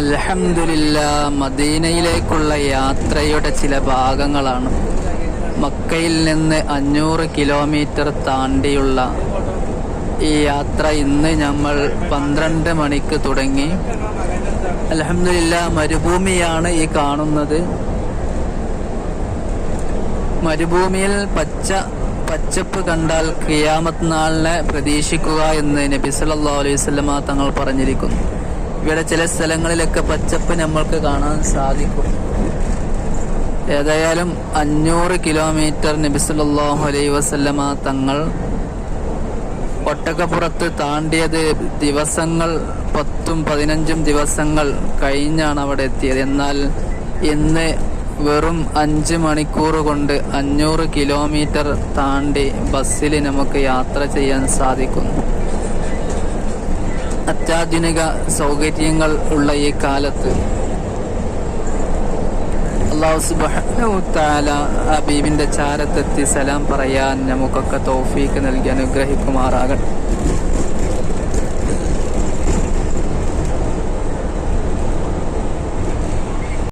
അൽഹംദുലില്ല മദീനയിലേക്കുള്ള യാത്രയുടെ ചില ഭാഗങ്ങളാണ്. മക്കയിൽ നിന്ന് അഞ്ഞൂറ് കിലോമീറ്റർ താണ്ടിയുള്ള ഈ യാത്ര ഇന്ന് നമ്മൾ പന്ത്രണ്ട് മണിക്ക് തുടങ്ങി. അലഹമില്ല മരുഭൂമിയാണ് ഈ കാണുന്നത്. മരുഭൂമിയിൽ പച്ച പച്ചപ്പ് കണ്ടാൽ ഖിയാമത്ത് നാളിനെ പ്രതീക്ഷിക്കുക എന്ന് നബി സല്ലല്ലാഹു അലൈഹി വസല്ലമ തങ്ങൾ പറഞ്ഞിരിക്കുന്നു. ഇവിടെ ചില സ്ഥലങ്ങളിലൊക്കെ പച്ചപ്പ് നമ്മൾക്ക് കാണാൻ സാധിക്കും. ഏതായാലും അഞ്ഞൂറ് കിലോമീറ്റർ നബി അലൈ വസല്ലമ തങ്ങൾ ഒട്ടകപ്പുറത്ത് താണ്ടിയത് ദിവസങ്ങൾ പത്തും പതിനഞ്ചും ദിവസങ്ങൾ കഴിഞ്ഞാണ് അവിടെ എത്തിയത്. എന്നാൽ ഇന്ന് വെറും അഞ്ച് മണിക്കൂർ കൊണ്ട് അഞ്ഞൂറ് കിലോമീറ്റർ താണ്ടി ബസ്സിൽ നമുക്ക് യാത്ര ചെയ്യാൻ സാധിക്കുന്നു. അത്യാധുനിക സൗകര്യങ്ങൾ ഉള്ള ഈ കാലത്ത് അള്ളാഹു ചാരത്തെത്തി സലാം പറയാൻ നമുക്കൊക്കെ തോഫീക്ക് നൽകി അനുഗ്രഹിക്കുമാറാകട്ടെ.